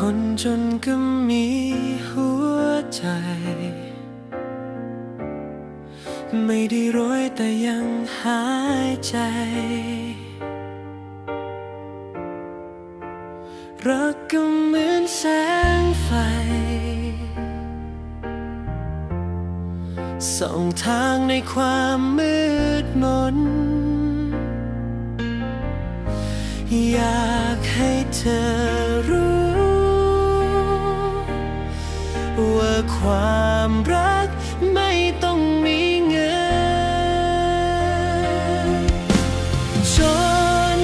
คนจนก็มีหัวใจ ไม่ได้รวยแต่ยังหายใจ รักก็เหมือนแสงไฟ ส่องทางในความมืดมน อยากให้เธอ ความรักไม่ต้องมีเงินจน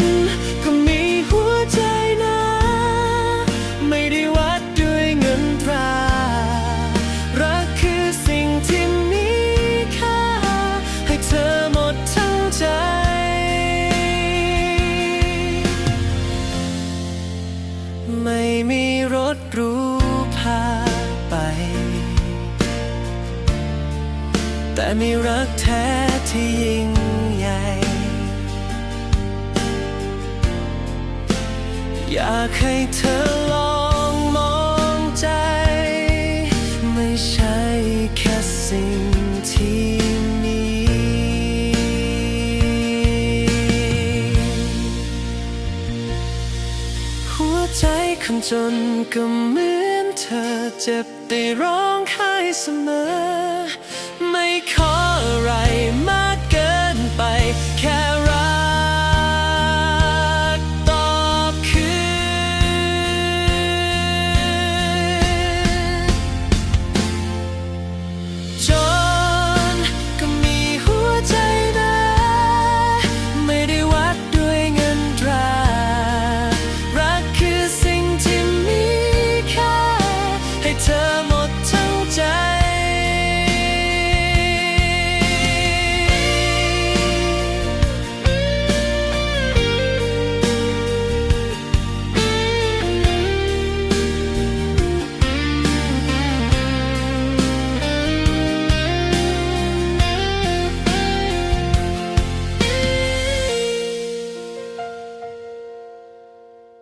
ก็มีหัวใจนะ ไม่ได้วัดด้วยเงินตรา รักคือสิ่งที่มีค่า ให้เธอหมดทั้งใจ ไม่มีรถรู แต่มีรักแท้ที่ยิ่งใหญ่ อยากให้เธอลองมองใจ ไม่ใช่แค่สิ่งที่มี หัวใจคนจนก็เหมือนเธอเจ็บได้ร้องไห้เสมอ because